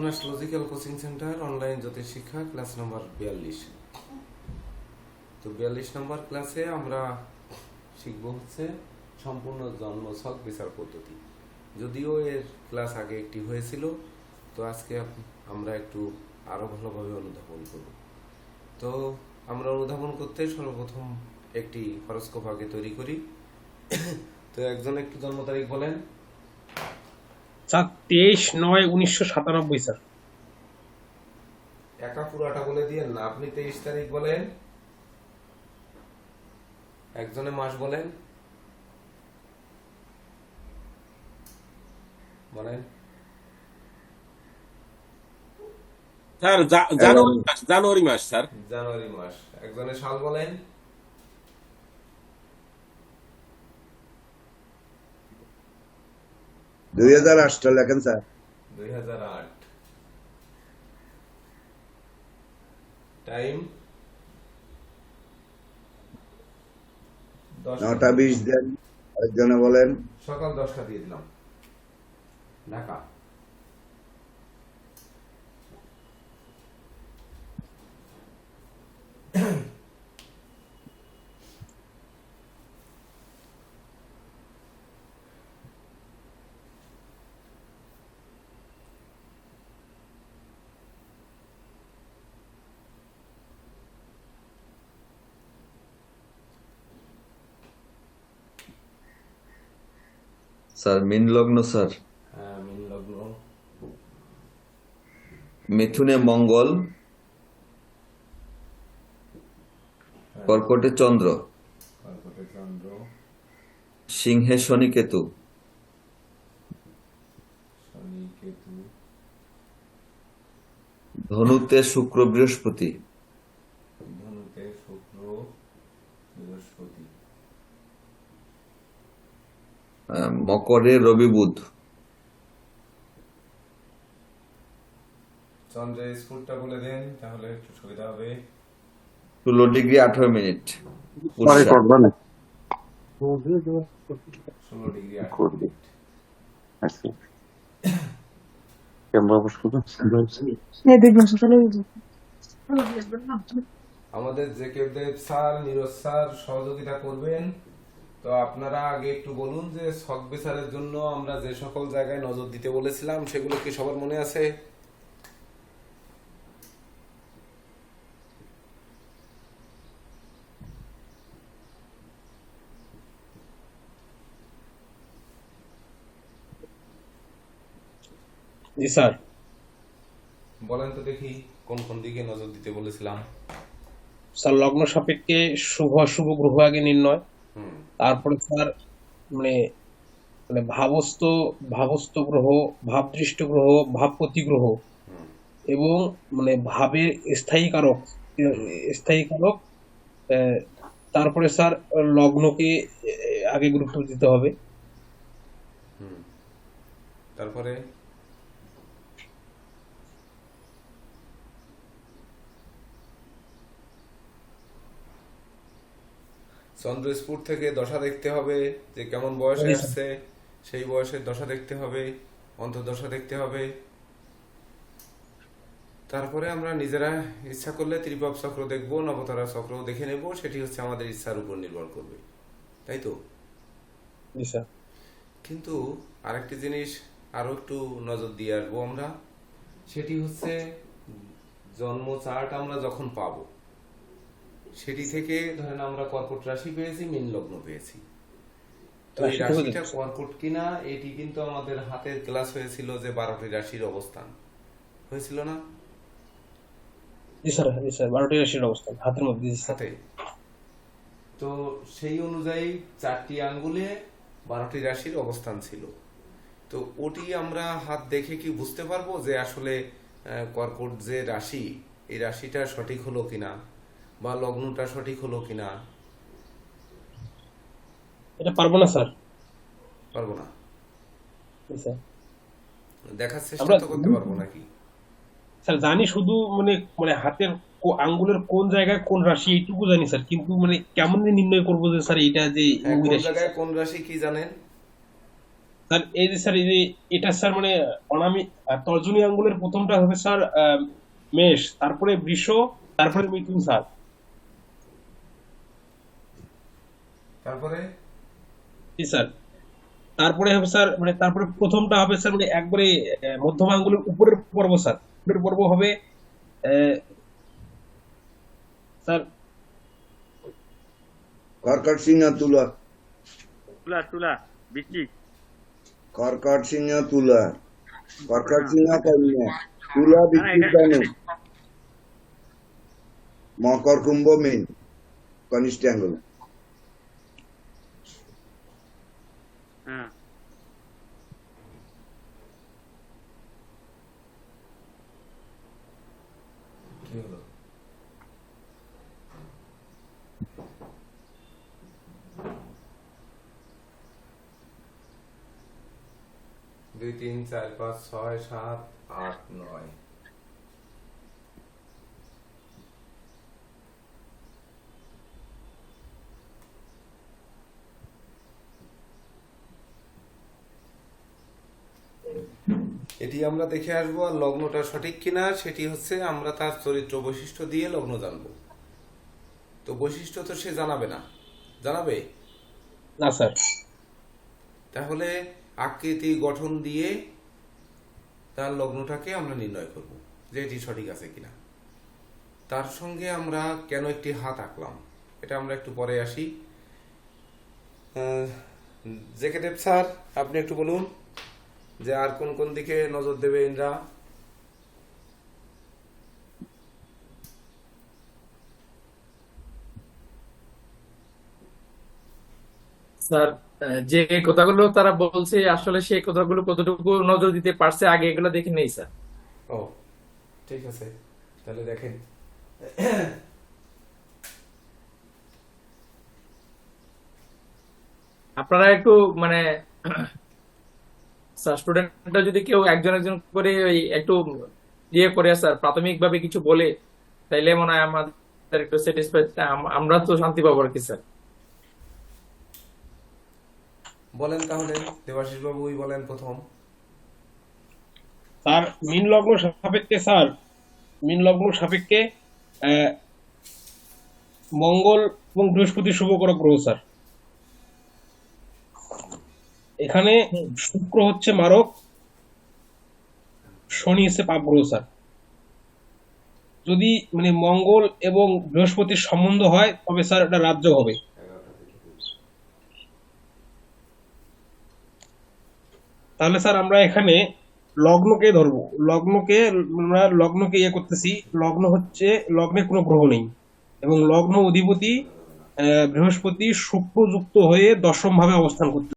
নতুন astrological coaching centre online জ্যোতিষ শিক্ষা ক্লাস নাম্বার বিয়াল্লিশ। তো বিয়াল্লিশ নম্বর ক্লাসে আমরা শিখব হচ্ছে সম্পূর্ণ জন্মছক বিচার পদ্ধতি। যদিও এর ক্লাস আগে একটি হয়েছিল, তো আজকে আমরা একটু আরও ভালোভাবে অনুধাবন করব। তো আমরা অনুধাবন করতে সর্বপ্রথম একটি হরস্কোপ আগে তৈরি করি। তো একজন একটু জন্ম তারিখ বলেন। স্যার তেইশ নয় উনিশশো সাতানব্বই স্যার। একা পুরাটা বলে দিয়ে না আপনি তেইশ তারিখ বলেন একজনে মাস বলেন। বলেন। স্যার জানুয়ারি মাস জানুয়ারি মাস স্যার। জানুয়ারি মাস একজনে সাল বলেন। দুই হাজার আটটা লেখেন স্যার। দুই হাজার আট। টাইম? নটা বিশ দেন আরেকজনে বলেন। সকাল দশটা দিয়ে দিলাম। ঢাকা। স্যার মিন লগ্ন স্যার। হ্যাঁ মিন লগ্ন। মিথুনে মঙ্গল কর্কটে চন্দ্র। চন্দ্র। সিংহে শনি কেতু। ধনুতে শুক্র বৃহস্পতি ধনুতে শুক্র বৃহস্পতি আহ, মকরে রবি বুধ। চন্দ্রের স্কুলটা বলে দেন তাহলে একটু সুবিধা হবে। ষোলো ডিগ্রি আঠারো মিনিট। ষোলো ডিগ্রি। আচ্ছা। সকালে আমাদের যে। কেউ দেব স্যার নীরজ স্যার সহযোগিতা করবেন। তো আপনারা আগে একটু বলুন যে শখ বিচারের জন্য আমরা যে সকল জায়গায় নজর দিতে বলেছিলাম সেগুলো কি সবার মনে আছে? জি স্যার। বলেন তো দেখি কোন কোন দিকে নজর দিতে বলেছিলাম? স্যার লগ্ন সাপেক্ষে শুভ অশুভ গ্রহ আগে নির্ণয়। তারপরে স্যার মানে মানে ভাবস্থ ভাবস্থ গ্রহ, ভাবদৃষ্ট গ্রহ, ভাবপতি গ্রহ এবং মানে ভাবের স্থায়ী কারক স্থায়ী কারক তারপরে স্যার, লগ্নকে আগে গুরুত্ব দিতে হবে। তারপরে? চন্দ্রস্পুর থেকে দশা দেখতে হবে যে কেমন বয়সে আসছে সেই বয়সের দশা দেখতে হবে অন্তর্দশা দেখতে হবে। তারপরে আমরা নিজেরা ইচ্ছা করলে ত্রিপাপ চক্র দেখব নবতারা চক্র দেখে নেব সেটি হচ্ছে আমাদের ইচ্ছার উপর নির্ভর করবে। তাই তো? কিন্তু আরেকটি জিনিস আরও একটু নজর দিয়ে আসব আমরা সেটি হচ্ছে জন্ম চার্ট আমরা যখন পাবো। সেটি থেকে ধরেন আমরা কর্কট রাশি পেয়েছি মীন লগ্ন পেয়েছি। তো এই রাশিটা কর্কট কিনা এটি কিন্তু আমাদের হাতের ক্লাস হয়েছিল যে বারোটি রাশির অবস্থান। হয়েছিল না? জি স্যার জি স্যার বারোটি রাশির অবস্থান হাতের মধ্যে জি তো সেই অনুযায়ী চারটি আঙ্গুলে বারোটি রাশির অবস্থান ছিল। তো ওটি আমরা হাত দেখে কি বুঝতে পারব যে আসলে কর্কট যে রাশি এই রাশিটা সঠিক হলো কিনা? বা লগ্নটা সঠিক হলো কিনা? এটা পারব না স্যার। পারব না। স্যার। দেখার চেষ্টা তো করতে পারব নাকি? স্যার জানি শুধু মানে মানে হাতের আঙ্গুলের কোন জায়গায় কোন রাশি এইটুকু জানি স্যার। কিন্তু মানে কেমন নির্ণয় করব যে স্যার এটা যে হ্যাঁ, কোন জায়গায় কোন রাশি কি জানেন? স্যার এই যে স্যার এই যে এটা স্যার মানে অনামি তর্জনী আঙ্গুলের প্রথমটা হবে স্যার মেষ তারপরে বৃষ তারপরে মিথুন স্যার। তারপরে? জি স্যার। তারপরে হবে স্যার মানে তারপরে প্রথমটা হবে স্যার মানে একবারে মধ্যম আঙ্গুলের উপরের পর্ব স্যার। উপরের পর্ব হবে স্যার। কর্কট সিংহ তুলা। তুলা তুলা বৃষ্টি। কর্কট সিংহ তুলা। কর্কট সিংহ কন্যা। তুলা ধনু মকর কুম্ভ মেন। কনিষ্ঠ আঙ্গুল হ্যাঁ কি হলো দুই তিন চার পাঁচ ছয় সাত আট নয়। এটি আমরা দেখে আসব আর লগ্নটা সঠিক কিনা সেটি হচ্ছে আমরা তার চরিত্র বৈশিষ্ট্য দিয়ে লগ্ন জানব। তো বৈশিষ্ট্য তো সে জানাবে না। জানাবে? না স্যার। তাহলে আকৃতি গঠন দিয়ে তার লগ্নটাকে আমরা নির্ণয় করব যে এটি সঠিক আছে কিনা। তার সঙ্গে আমরা কেন একটি হাত আঁকলাম, এটা আমরা একটু পরে আসি। জেকে দেব স্যার, আপনি একটু বলুন যে আর কোন কোন দিকে নজর দেবে ইন্দ্রা স্যার যে কথাগুলো তারা বলছে আসলে সেই কথাগুলো কতটুকু নজর দিতে পারছে আগে এগুলো দেখে নেই স্যার। ও ঠিক আছে। তাহলে দেখেন। আপনারা একটু মানে স্যার স্টুডেন্টরা যদি কেউ একজন একজন করে ওই একটু ইয়ে করে স্যার প্রাথমিকভাবে কিছু বলে তাইলে মনে হয় আমাদের একটু স্যাটিসফাইড আমরা তো শান্তি পাবো আর কি স্যার। বলেন তাহলে দেবাশিস বাবুই বলেন প্রথম। স্যার, মিন লগ্ন সাপেক্ষে, স্যার, মিন লগ্ন সাপেক্ষে মঙ্গল এবং বৃহস্পতি শুভকর গ্রহ, স্যার। এখানে শুক্র হচ্ছে মারক, শনি হচ্ছে পাপ গ্রহ, স্যার। যদি মানে মঙ্গল এবং বৃহস্পতির সম্বন্ধ হয়, তবে স্যার এটা রাজ্য হবে। তাহলে স্যার আমরা এখানে লগ্নকে ধরবো। লগ্নকে, আমরা লগ্নকে ইয়ে করতেছি। লগ্ন হচ্ছে লগ্নে কোনো গ্রহ নেই। এবং লগ্ন অধিপতি বৃহস্পতি বৃহস্পতি শুক্রযুক্ত হয়ে দশম ভাবে অবস্থান করতে